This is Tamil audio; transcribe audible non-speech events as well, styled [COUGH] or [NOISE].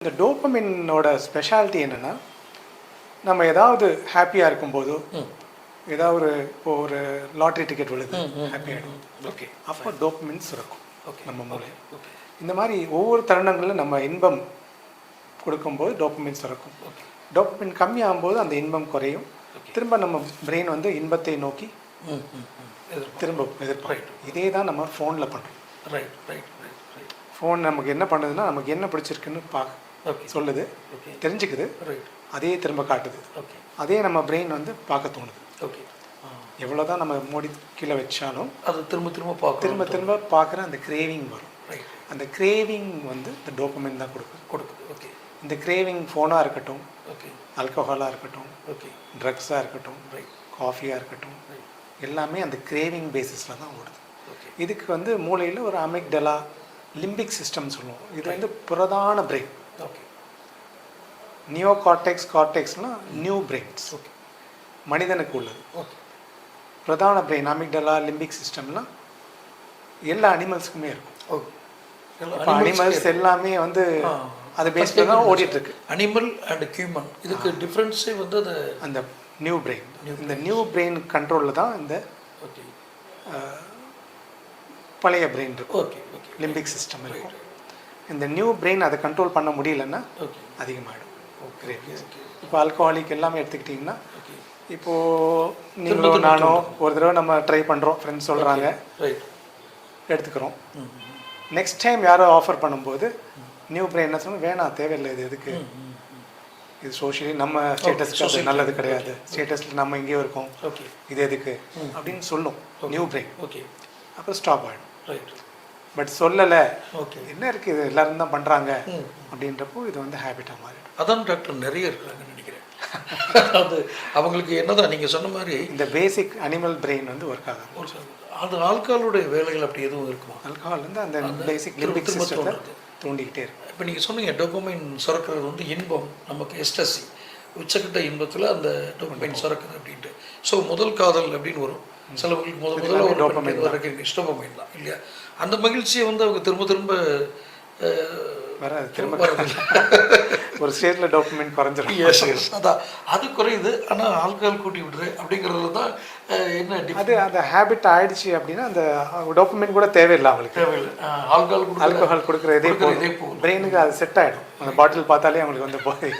இந்த டோப்பமினோட ஸ்பெஷாலிட்டி என்னென்னா நம்ம ஏதாவது ஹாப்பியாக இருக்கும்போதோ ஏதாவது ஒரு இப்போ ஒரு லாட்ரி டிக்கெட் விழுது ஹாப்பி ஆகிடும் ஓகே அப்போ டோப்பமின் சுரக்கும் ஓகே நம்ம மூளை இந்த மாதிரி ஒவ்வொரு தருணங்களிலும் நம்ம இன்பம் கொடுக்கும்போது டோப்பமின் சுரக்கும். டோப்பமின் கம்மியாகும்போது அந்த இன்பம் குறையும். திரும்ப நம்ம பிரெயின் வந்து இன்பத்தை நோக்கி திரும்ப எதிர்பார்க்கும் இதே தான் நம்ம ஃபோனில் பண்ணுறோம் ரைட் ரைட் ஃபோன் நமக்கு என்ன பண்ணுதுன்னா நமக்கு என்ன பிடிச்சிருக்குன்னு பார்க்க சொல்லுது ஓகே தெரிஞ்சுக்குது ரைட் அதே திரும்ப காட்டுது. ஓகே அதே நம்ம பிரெயின் வந்து பார்க்க தோணுது. ஓகே எவ்வளோ தான் நம்ம மூடி கீழே வச்சாலும் அது திரும்ப திரும்ப பார்க்கணும் திரும்ப திரும்ப பார்க்குற அந்த கிரேவிங் வரும். ரைட் அந்த கிரேவிங் வந்து இந்த டோப்பமின் தான் கொடுக்குது. கொடுக்குது. ஓகே இந்த கிரேவிங் ஃபோனாக இருக்கட்டும் ஓகே ஆல்கஹாலாக இருக்கட்டும் ஓகே ட்ரக்ஸாக இருக்கட்டும் ரைட் காஃபியாக இருக்கட்டும் எல்லாமே அந்த கிரேவிங் பேசிஸில் தான் ஓடுது. ஓகே இதுக்கு வந்து மூளையில் ஒரு அமிக்டலா லிம்பிக் சிஸ்டம் சொல்லுவோம். இது வந்து பிரதான பிரெயின் ஓகே நியோ கார்டெக்ஸ் கார்டெக்ஸ்லாம் நியூ பிரெயின்ஸ் ஓகே மனிதனுக்கு உள்ளது. ஓகே பிரதான பிரெயின் அமிக்டலா லிம்பிக் சிஸ்டம்லாம் எல்லா அனிமல்ஸுக்குமே இருக்கும். ஓகே இப்போ அனிமல்ஸ் எல்லாமே வந்து அது பேஸ்டில் தான் ஓடிட்டு இருக்கு அனிமல் அண்ட் ஹியூமன் இதுக்கு டிஃப்ரென்ஸே வந்து அது அந்த நியூ பிரெயின் இந்த நியூ பிரெயின் கண்ட்ரோலில் தான் இந்த ஓகே பழைய பிரெயின் இருக்கும் ஓகே ஓகே லிம்பிக் சிஸ்டம் இருக்கும். இந்த நியூ பிரெயின் அதை கண்ட்ரோல் பண்ண முடியலன்னா ஓகே. அதிகமாகிடும் ஓகே. இப்போ ஆல்கஹாலிக் எல்லாமே எடுத்துக்கிட்டிங்கன்னா ஓகே. இப்போது நீங்களும் நானும் ஒரு தடவை நம்ம ட்ரை பண்ணுறோம் ஃப்ரெண்ட்ஸ் சொல்கிறாங்க ரைட் எடுத்துக்கிறோம். நெக்ஸ்ட் டைம் யாரோ ஆஃபர் பண்ணும்போது நியூ பிரெயின் என்ன சொல்லணும் வேணாம் தேவையில்லை இது எதுக்கு? இது சோஷியலி நம்ம ஸ்டேட்டஸ்க்கு அது நல்லது கிடையாது. ஸ்டேட்டஸில் நம்ம இங்கேயோ இருக்கோம். ஓகே இது எதுக்கு? அப்படின்னு சொல்லும். நியூ பிரெயின் ஓகே அப்புறம் ஸ்டாப் ஆகிடும் ரைட் பட் சொல்லலை. ஓகே என்ன இருக்குது இது எல்லாரும் தான் பண்ணுறாங்க. அப்படின்றப்போ இது வந்து ஹேபிட்டாக மாறிடும். அதான் டாக்டர் நிறைய இருக்கிறாங்கன்னு நினைக்கிறேன். அது அவங்களுக்கு என்னதான் நீங்கள் சொன்ன மாதிரி இந்த பேசிக் அனிமல் பிரெயின் வந்து ஒர்க் ஆகாது. அது ஆட்களுடைய வேலைகள் அப்படி எதுவும் இருக்குமா? ஆல்கஹால் வந்து அந்த பேசிக் லிம்பிக் சிஸ்டத்தை. தூண்டிக்கிட்டே இருக்கும். இப்போ நீங்கள் சொன்னீங்க டோபமைன் சுரக்கிறது வந்து இன்பம் நமக்கு எஸ்டசி உச்சக்கட்ட இன்பத்தில் அந்த டோபமைன் சுரக்குது அப்படின்ட்டு. ஸோ முதல் காதல் அப்படின்னு வரும். சிலவங்களுக்கு முதல் முதல்ல ஒரு டோபமைன் வரைக்கும் டோபமைன் தான் இல்லையா? அந்த மகிழ்ச்சியை வந்து அவங்க திரும்ப திரும்ப வராது. திரும்ப. [LAUGHS] ஒரு ஸ்டேஜில் டோப்பமின் குறைஞ்சிரும். Yes, yes. அதான். அது குறையுது. ஆனால் ஆல்கஹால் கூட்டி விடுறது அப்படிங்கிறதுல தான் என்ன அது அந்த ஹேபிட் ஆயிடுச்சு அப்படின்னா அந்த டோப்பமின் கூட தேவையில்லை அவங்களுக்கு. தேவையில்லை. ஆல்கஹால் ஆல்கஹால் கொடுக்குற இதே இதே. பிரெயினுக்கு அது செட் ஆகிடும் அந்த பாட்டில் பார்த்தாலே அவங்களுக்கு வந்து போய்